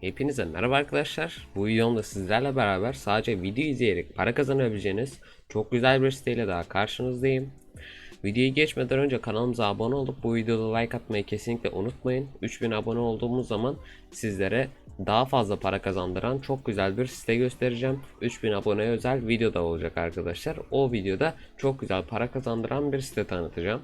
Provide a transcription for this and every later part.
Hepinize merhaba arkadaşlar. Bu videomda sizlerle beraber sadece video izleyerek para kazanabileceğiniz çok güzel bir siteyle daha karşınızdayım. Videoyu geçmeden önce kanalımıza abone olup bu videoda like atmayı kesinlikle unutmayın. 3000 abone olduğumuz zaman sizlere daha fazla para kazandıran çok güzel bir site göstereceğim. 3000 aboneye özel video da olacak arkadaşlar. O videoda çok güzel para kazandıran bir site tanıtacağım.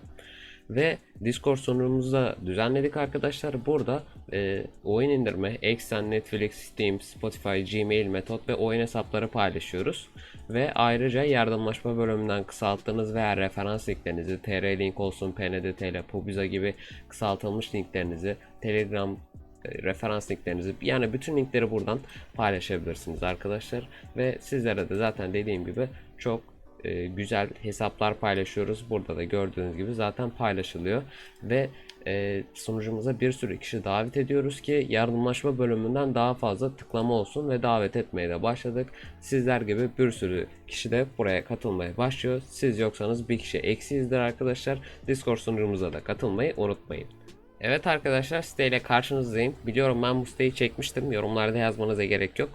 Ve Discord sunucumuzu da düzenledik arkadaşlar. Burada e, oyun indirme, Exxen, Netflix, Steam, Spotify, Gmail, Metot ve oyun hesapları paylaşıyoruz. Ve ayrıca yardımlaşma bölümünden kısalttığınız veya referans linklerinizi, TR link olsun, PNDTL, Pubiza gibi kısaltılmış linklerinizi, Telegram e, referans linklerinizi yani bütün linkleri buradan paylaşabilirsiniz arkadaşlar. Ve sizlere de zaten dediğim gibi çok e, güzel hesaplar paylaşıyoruz. Burada da gördüğünüz gibi zaten paylaşılıyor ve e, sunucumuza bir sürü kişi davet ediyoruz ki yardımlaşma bölümünden daha fazla tıklama olsun ve davet etmeye de başladık. Sizler gibi bir sürü kişi de buraya katılmaya başlıyor. Siz yoksanız bir kişi eksiyizdir arkadaşlar. Discord sunucumuza da katılmayı unutmayın. Evet arkadaşlar siteyle karşınızdayım. Biliyorum ben bu siteyi çekmiştim. Yorumlarda yazmanıza gerek yok.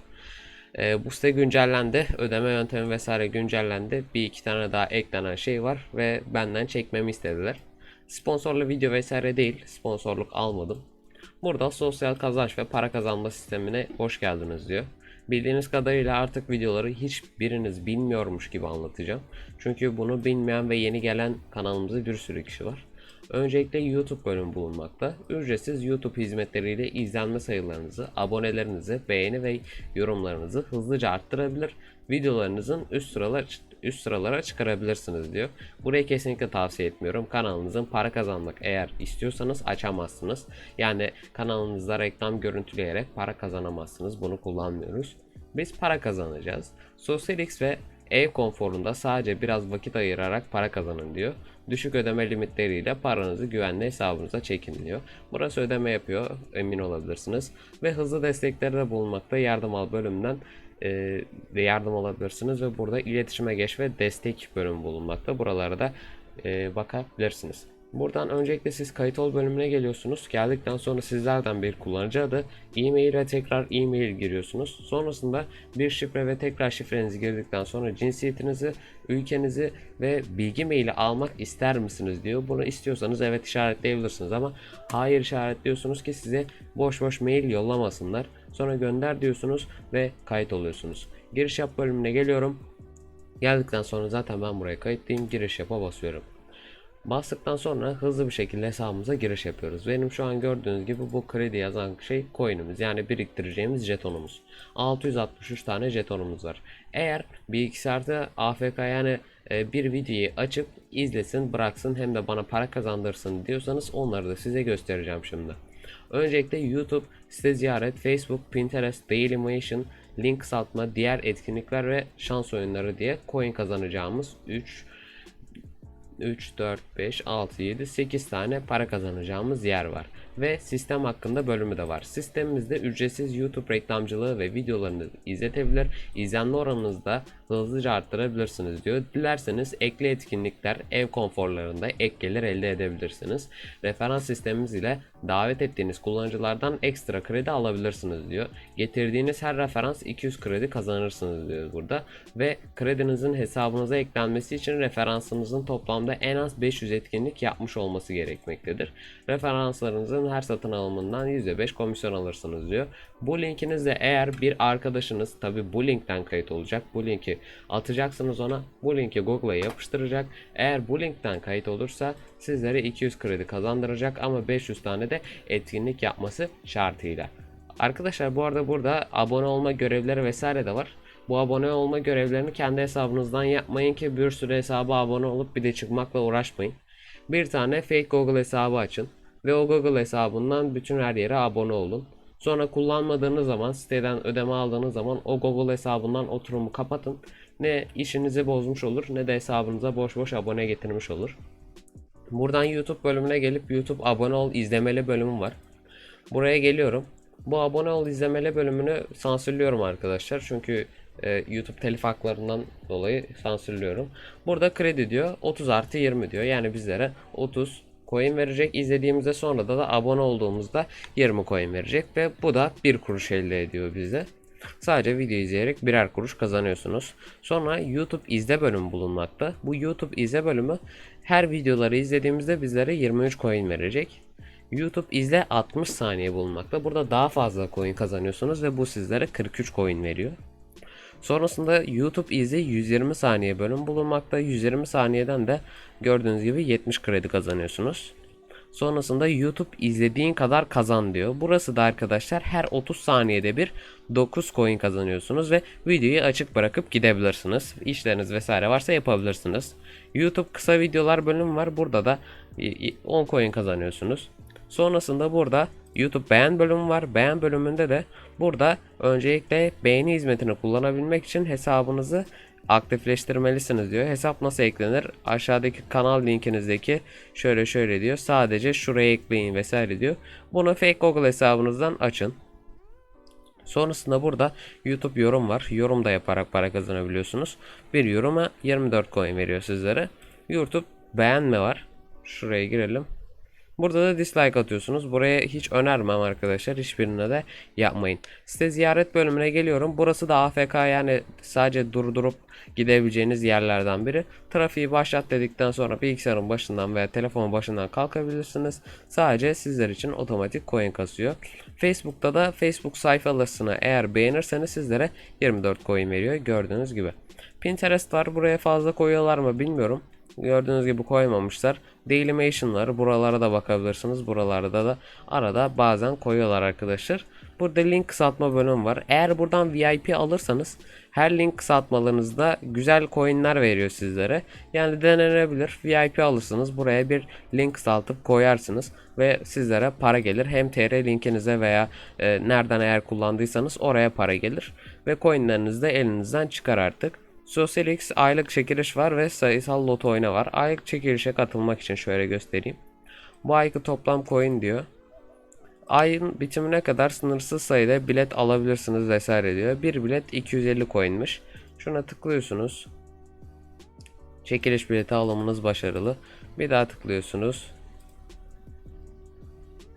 Ee, bu site güncellendi. Ödeme yöntemi vesaire güncellendi. Bir iki tane daha eklenen şey var ve benden çekmemi istediler. Sponsorlu video vesaire değil. Sponsorluk almadım. Burada sosyal kazanç ve para kazanma sistemine hoş geldiniz diyor. Bildiğiniz kadarıyla artık videoları hiçbiriniz bilmiyormuş gibi anlatacağım. Çünkü bunu bilmeyen ve yeni gelen kanalımızda bir sürü kişi var. Öncelikle YouTube bölümü bulunmakta. Ücretsiz YouTube hizmetleriyle izlenme sayılarınızı, abonelerinizi, beğeni ve yorumlarınızı hızlıca arttırabilir. Videolarınızın üst sıralar üst sıralara çıkarabilirsiniz diyor. Burayı kesinlikle tavsiye etmiyorum. Kanalınızın para kazanmak eğer istiyorsanız açamazsınız. Yani kanalınızda reklam görüntüleyerek para kazanamazsınız. Bunu kullanmıyoruz. Biz para kazanacağız. SocialX ve ev konforunda sadece biraz vakit ayırarak para kazanın diyor. Düşük ödeme limitleriyle paranızı güvenli hesabınıza çekin diyor. Burası ödeme yapıyor emin olabilirsiniz. Ve hızlı desteklerde bulunmakta yardım al bölümünden e, yardım alabilirsiniz ve burada iletişime geç ve destek bölümü bulunmakta. Buralara da e, bakabilirsiniz. Buradan öncelikle siz kayıt ol bölümüne geliyorsunuz. Geldikten sonra sizlerden bir kullanıcı adı, e-mail ve tekrar e-mail giriyorsunuz. Sonrasında bir şifre ve tekrar şifrenizi girdikten sonra cinsiyetinizi, ülkenizi ve bilgi maili almak ister misiniz diyor. Bunu istiyorsanız evet işaretleyebilirsiniz ama hayır işaretliyorsunuz ki size boş boş mail yollamasınlar. Sonra gönder diyorsunuz ve kayıt oluyorsunuz. Giriş yap bölümüne geliyorum. Geldikten sonra zaten ben buraya kayıtlıyım. Giriş yapa basıyorum. Bastıktan sonra hızlı bir şekilde hesabımıza giriş yapıyoruz. Benim şu an gördüğünüz gibi bu kredi yazan şey coin'imiz yani biriktireceğimiz jetonumuz. 663 tane jetonumuz var. Eğer bilgisayarda AFK yani e, bir videoyu açıp izlesin bıraksın hem de bana para kazandırsın diyorsanız onları da size göstereceğim şimdi. Öncelikle YouTube, site ziyaret, Facebook, Pinterest, Dailymotion, link kısaltma, diğer etkinlikler ve şans oyunları diye coin kazanacağımız 3 3, 4, 5, 6, 7, 8 tane para kazanacağımız yer var. Ve sistem hakkında bölümü de var. Sistemimizde ücretsiz YouTube reklamcılığı ve videolarını izletebilir. İzlenme oranınızı da hızlıca arttırabilirsiniz diyor. Dilerseniz ekli etkinlikler, ev konforlarında ek gelir elde edebilirsiniz. Referans sistemimiz ile davet ettiğiniz kullanıcılardan ekstra kredi alabilirsiniz diyor. Getirdiğiniz her referans 200 kredi kazanırsınız diyor burada. Ve kredinizin hesabınıza eklenmesi için referansınızın toplamda en az 500 etkinlik yapmış olması gerekmektedir. Referanslarınızın her satın alımından %5 komisyon alırsınız diyor. Bu linkinizle eğer bir arkadaşınız tabi bu linkten kayıt olacak. Bu linki atacaksınız ona. Bu linki Google'a yapıştıracak. Eğer bu linkten kayıt olursa sizlere 200 kredi kazandıracak ama 500 tane de etkinlik yapması şartıyla. Arkadaşlar bu arada burada abone olma görevleri vesaire de var. Bu abone olma görevlerini kendi hesabınızdan yapmayın ki bir sürü hesaba abone olup bir de çıkmakla uğraşmayın. Bir tane fake Google hesabı açın ve o Google hesabından bütün her yere abone olun. Sonra kullanmadığınız zaman siteden ödeme aldığınız zaman o Google hesabından oturumu kapatın. Ne işinizi bozmuş olur ne de hesabınıza boş boş abone getirmiş olur. Buradan YouTube bölümüne gelip YouTube abone ol izlemeli bölümüm var. Buraya geliyorum. Bu abone ol izlemeli bölümünü sansürlüyorum arkadaşlar. Çünkü e, YouTube telif haklarından dolayı sansürlüyorum. Burada kredi diyor 30 artı 20 diyor. Yani bizlere 30 coin verecek. İzlediğimizde sonra da, da abone olduğumuzda 20 coin verecek ve bu da 1 kuruş elde ediyor bize. Sadece video izleyerek birer kuruş kazanıyorsunuz. Sonra YouTube izle bölümü bulunmakta. Bu YouTube izle bölümü her videoları izlediğimizde bizlere 23 coin verecek. YouTube izle 60 saniye bulunmakta. Burada daha fazla coin kazanıyorsunuz ve bu sizlere 43 coin veriyor. Sonrasında YouTube izle 120 saniye bölüm bulunmakta. 120 saniyeden de gördüğünüz gibi 70 kredi kazanıyorsunuz. Sonrasında YouTube izlediğin kadar kazan diyor. Burası da arkadaşlar her 30 saniyede bir 9 coin kazanıyorsunuz ve videoyu açık bırakıp gidebilirsiniz. İşleriniz vesaire varsa yapabilirsiniz. YouTube kısa videolar bölümü var. Burada da 10 coin kazanıyorsunuz. Sonrasında burada YouTube beğen bölümü var. Beğen bölümünde de burada öncelikle beğeni hizmetini kullanabilmek için hesabınızı aktifleştirmelisiniz diyor. Hesap nasıl eklenir? Aşağıdaki kanal linkinizdeki şöyle şöyle diyor. Sadece şuraya ekleyin vesaire diyor. Bunu fake Google hesabınızdan açın. Sonrasında burada YouTube yorum var. Yorum da yaparak para kazanabiliyorsunuz. Bir yoruma 24 coin veriyor sizlere. YouTube beğenme var. Şuraya girelim. Burada da dislike atıyorsunuz. Buraya hiç önermem arkadaşlar. Hiçbirine de yapmayın. Site ziyaret bölümüne geliyorum. Burası da AFK yani sadece durdurup gidebileceğiniz yerlerden biri. Trafiği başlat dedikten sonra bilgisayarın başından veya telefonun başından kalkabilirsiniz. Sadece sizler için otomatik coin kasıyor. Facebook'ta da Facebook sayfalarını eğer beğenirseniz sizlere 24 coin veriyor gördüğünüz gibi. Pinterest var. Buraya fazla koyuyorlar mı bilmiyorum. Gördüğünüz gibi koymamışlar. Dailymation'ları buralara da bakabilirsiniz. Buralarda da arada bazen koyuyorlar arkadaşlar. Burada link kısaltma bölümü var. Eğer buradan VIP alırsanız her link kısaltmalarınızda güzel coinler veriyor sizlere. Yani denenebilir. VIP alırsınız. Buraya bir link kısaltıp koyarsınız ve sizlere para gelir. Hem TR linkinize veya e, nereden eğer kullandıysanız oraya para gelir ve coinleriniz de elinizden çıkar artık. SocialX aylık çekiliş var ve sayısal loto oyunu var. Aylık çekilişe katılmak için şöyle göstereyim. Bu ayki toplam coin diyor. Ayın bitimine kadar sınırsız sayıda bilet alabilirsiniz vesaire diyor. Bir bilet 250 coinmiş. Şuna tıklıyorsunuz. Çekiliş bileti alımınız başarılı. Bir daha tıklıyorsunuz.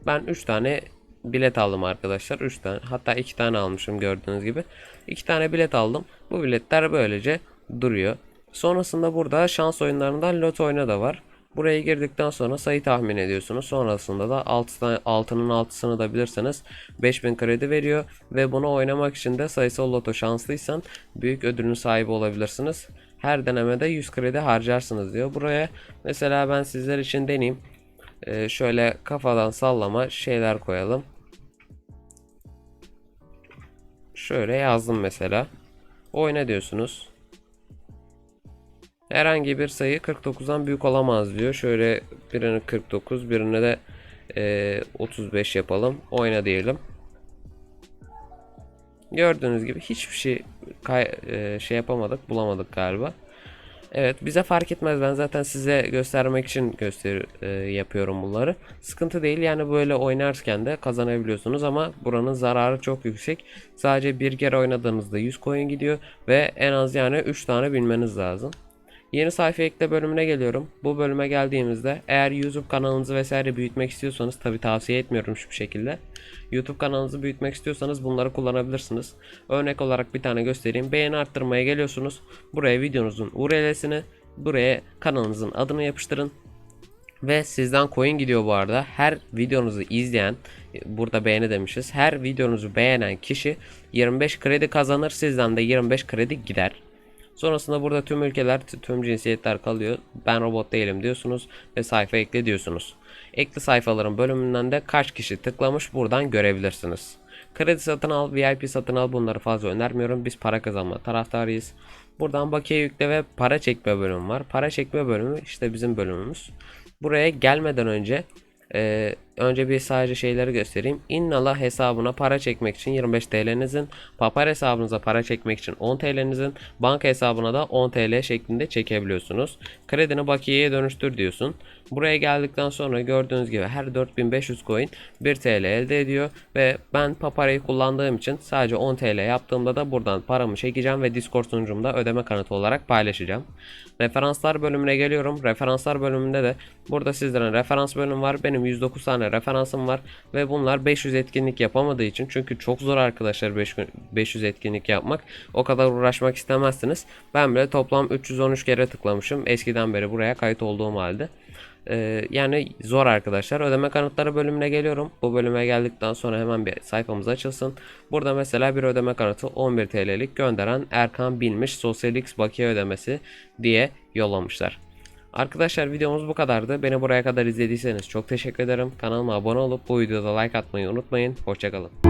Ben 3 tane bilet aldım arkadaşlar. 3 tane hatta 2 tane almışım gördüğünüz gibi. 2 tane bilet aldım. Bu biletler böylece duruyor. Sonrasında burada şans oyunlarından lot oyunu da var. Buraya girdikten sonra sayı tahmin ediyorsunuz. Sonrasında da 6 altının altısını da bilirseniz 5000 kredi veriyor ve bunu oynamak için de sayısal loto şanslıysan büyük ödülün sahibi olabilirsiniz. Her denemede 100 kredi harcarsınız diyor. Buraya mesela ben sizler için deneyeyim. Ee, şöyle kafadan sallama şeyler koyalım. Şöyle yazdım mesela. Oyna diyorsunuz. Herhangi bir sayı 49'dan büyük olamaz diyor. Şöyle birini 49, birine de e, 35 yapalım. Oyna diyelim. Gördüğünüz gibi hiçbir şey e, şey yapamadık, bulamadık galiba. Evet bize fark etmez ben zaten size göstermek için göster e, yapıyorum bunları. Sıkıntı değil yani böyle oynarken de kazanabiliyorsunuz ama buranın zararı çok yüksek. Sadece bir kere oynadığınızda 100 coin gidiyor ve en az yani 3 tane bilmeniz lazım. Yeni sayfa ekle bölümüne geliyorum. Bu bölüme geldiğimizde eğer YouTube kanalınızı vesaire büyütmek istiyorsanız tabi tavsiye etmiyorum şu şekilde. YouTube kanalınızı büyütmek istiyorsanız bunları kullanabilirsiniz. Örnek olarak bir tane göstereyim. Beğeni arttırmaya geliyorsunuz. Buraya videonuzun URL'sini, buraya kanalınızın adını yapıştırın. Ve sizden coin gidiyor bu arada. Her videonuzu izleyen, burada beğeni demişiz. Her videonuzu beğenen kişi 25 kredi kazanır. Sizden de 25 kredi gider. Sonrasında burada tüm ülkeler, tüm cinsiyetler kalıyor. Ben robot değilim diyorsunuz ve sayfa ekle diyorsunuz. Ekli sayfaların bölümünden de kaç kişi tıklamış buradan görebilirsiniz. Kredi satın al, VIP satın al bunları fazla önermiyorum. Biz para kazanma taraftarıyız. Buradan bakiye yükle ve para çekme bölümü var. Para çekme bölümü işte bizim bölümümüz. Buraya gelmeden önce e, önce bir sadece şeyleri göstereyim. Innala hesabına para çekmek için 25 TL'nizin, Papar hesabınıza para çekmek için 10 TL'nizin, banka hesabına da 10 TL şeklinde çekebiliyorsunuz. Kredini bakiyeye dönüştür diyorsun. Buraya geldikten sonra gördüğünüz gibi her 4500 coin 1 TL elde ediyor ve ben Papara'yı kullandığım için sadece 10 TL yaptığımda da buradan paramı çekeceğim ve Discord sunucumda ödeme kanıtı olarak paylaşacağım. Referanslar bölümüne geliyorum. Referanslar bölümünde de burada sizlerin referans bölümü var. Benim 109 tane referansım var ve bunlar 500 etkinlik yapamadığı için çünkü çok zor arkadaşlar 5 gün- 500 etkinlik yapmak. O kadar uğraşmak istemezsiniz. Ben bile toplam 313 kere tıklamışım. Eskiden beri buraya kayıt olduğum halde. Ee, yani zor arkadaşlar. Ödeme kanıtları bölümüne geliyorum. Bu bölüme geldikten sonra hemen bir sayfamız açılsın. Burada mesela bir ödeme kanıtı 11 TL'lik gönderen Erkan Bilmiş Sosyal bakiye ödemesi diye yollamışlar. Arkadaşlar videomuz bu kadardı. Beni buraya kadar izlediyseniz çok teşekkür ederim. Kanalıma abone olup bu videoda like atmayı unutmayın. Hoşçakalın.